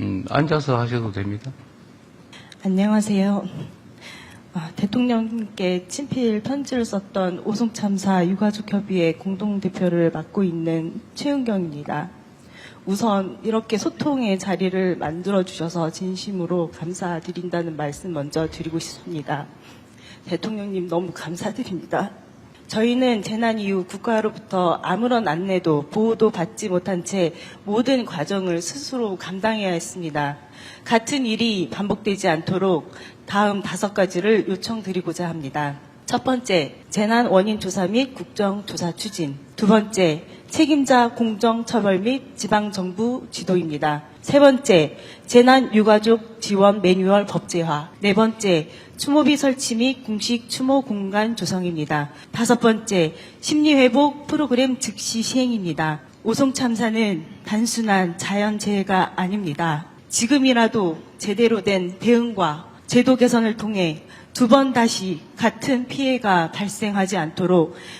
음, 앉아서 하셔도 됩니다. 안녕하세요. 아, 대통령께 친필 편지를 썼던 오송참사 유가족협의회 공동대표를 맡고 있는 최은경입니다. 우선 이렇게 소통의 자리를 만들어 주셔서 진심으로 감사드린다는 말씀 먼저 드리고 싶습니다. 대통령님 너무 감사드립니다. 저희는 재난 이후 국가로부터 아무런 안내도 보호도 받지 못한 채 모든 과정을 스스로 감당해야 했습니다. 같은 일이 반복되지 않도록 다음 다섯 가지를 요청드리고자 합니다. 첫 번째, 재난 원인 조사 및 국정 조사 추진. 두 번째, 책임자 공정 처벌 및 지방 정부 지도입니다. 세 번째, 재난 유가족 지원 매뉴얼 법제화. 네 번째, 추모비 설치 및 공식 추모 공간 조성입니다. 다섯 번째, 심리 회복 프로그램 즉시 시행입니다. 오송 참사는 단순한 자연재해가 아닙니다. 지금이라도 제대로 된 대응과 제도 개선을 통해 두 번 다시 같은 피해가 발생하지 않도록